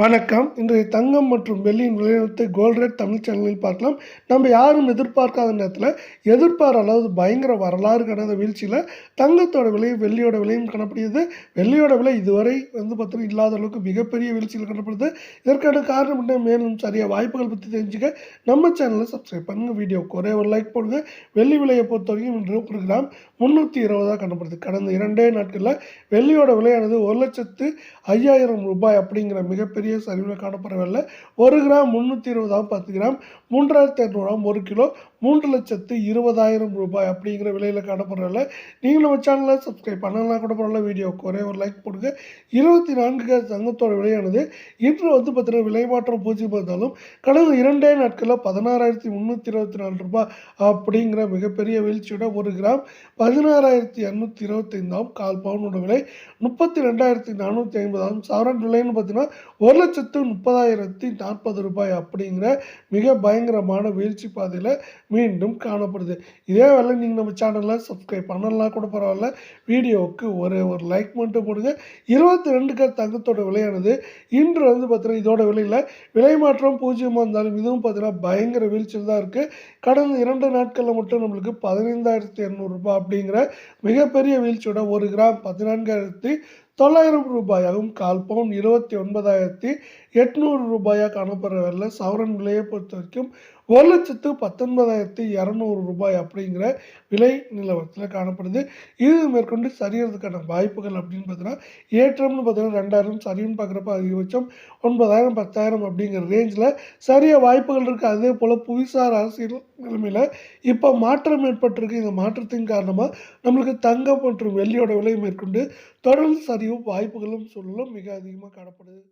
வணக்கம். இன்றைய தங்கம் மற்றும் வெள்ளியின் விளையாட்டு கோல்ட் ரேட் தமிழ் சேனலில் பார்க்கலாம். நம்ம யாரும் எதிர்பார்க்காத நேரத்தில் எதிர்பார அளவு பயங்கர வரலாறு கடந்த வீழ்ச்சியில் தங்கத்தோட விலையும் வெள்ளியோட விலையும் காணப்படுகிறது. வெள்ளியோட விலை இதுவரை வந்து பார்த்தீங்கன்னா இல்லாத அளவுக்கு மிகப்பெரிய வீழ்ச்சியில் காணப்படுது. இதற்கான காரணம் என்ன? மேலும் சரியாக வாய்ப்புகள் பற்றி தெரிஞ்சுக்க நம்ம சேனலை சப்ஸ்கிரைப் பண்ணுங்கள் வீடியோக்கு ஒரே ஒரு லைக் போடுங்க. வெள்ளி விலையை பொறுத்த வரைக்கும் இன்று ஒரு கிராம் முந்நூற்றி இருபதாக காணப்படுது. கடந்த இரண்டே நாட்களில் வெள்ளியோட விலையானது ஒரு லட்சத்து ஐயாயிரம் ரூபாய் அப்படிங்கிற மிகப்பெரிய சரிவில் காணப்படவில்லை. ஒரு கிராம் முந்நூற்றி இருபதாம் பத்து கிராம் மூன்றாயிரத்தி இரநூறாம் ஒரு கிலோ மூன்று லட்சத்து இருபதாயிரம் ரூபாய் அப்படிங்கிற விலையில் காணப்படுறதில்ல நீங்களும் நம்ம சேனலை சப்ஸ்கிரைப் பண்ணலாம் கூட பரவாயில்ல வீடியோவுக்கு ஒரே ஒரு லைக் போடுங்க. இருபத்தி நான்கு கேஸ் தங்கத்தோட விலையானது இன்று வந்து பார்த்தீங்கன்னா விலை மாற்றம் பூஜ்ஜியம் இருந்தாலும் கடந்த இரண்டே நாட்களில் பதினாறாயிரத்தி முந்நூற்றி இருபத்தி நாலு ரூபாய் அப்படிங்கிற மிகப்பெரிய வீழ்ச்சியோட ஒரு கிராம் பதினாறாயிரத்தி இரநூத்தி இருபத்தைந்தாம் கால் பவுனோட விலை முப்பத்தி ரெண்டாயிரத்தி நானூற்றி ஐம்பதாம் சவரன் விலைன்னு பார்த்தீங்கன்னா ஒரு லட்சத்து முப்பதாயிரத்தி நாற்பது ரூபாய் அப்படிங்கிற மிக பயங்கரமான வீழ்ச்சி பாதையில் மீண்டும் காணப்படுது. இதே வேலை நீங்கள் நம்ம சேனலில் சப்ஸ்கிரைப் பண்ணலாம் கூட பரவாயில்ல. வீடியோவுக்கு ஒரு ஒரு லைக் மட்டும் போடுங்க. இருபத்தி ரெண்டு கர் தங்கத்தோட விலையானது இன்று வந்து பார்த்தீங்கன்னா இதோட விலையில் விலை மாற்றம் பூஜ்ஜியமாக இருந்தாலும் இதுவும் பார்த்தீங்கன்னா பயங்கர வீழ்ச்சியில் தான் இருக்குது கடந்த இரண்டு நாட்களில் மட்டும் நம்மளுக்கு பதினைந்தாயிரத்தி இரநூறுபா அப்படிங்கிற மிகப்பெரிய வீழ்ச்சியோட ஒரு கிராம் பதினான்காயிரத்தி தொள்ளாயிரம் ரூபாயாகவும் கால் பவுன் இருபத்தி ஒன்பதாயிரத்தி எட்நூறு ரூபாயாக காணப்படுற வெள்ள சவரன் விலையை பொறுத்த வரைக்கும் ஒரு லட்சத்து பத்தொன்பதாயிரத்தி இரநூறு ரூபாய் அப்படிங்கிற விலை நிலவரத்தில் காணப்படுது. இது மேற்கொண்டு சரியறதுக்கான வாய்ப்புகள் அப்படின்னு பார்த்தீங்கன்னா ஏற்றம்னு பார்த்தீங்கன்னா ரெண்டாயிரம் சரின்னு பார்க்குறப்ப அதிகபட்சம் ஒன்பதாயிரம் பத்தாயிரம் அப்படிங்கிற ரேஞ்சில் சரிய வாய்ப்புகள் இருக்குது அதே போல் புவிசார் அரசியல் நிலைமையில் இப்போ மாற்றம் ஏற்பட்டிருக்கு. இந்த மாற்றத்தின் காரணமாக நம்மளுக்கு தங்கம் மற்றும் வெள்ளியோட விலை மேற்கொண்டு தொடர்ந்து வாய்ப்புகளும் சொல்லலாம் மிக அதிகமாக காணப்படுது.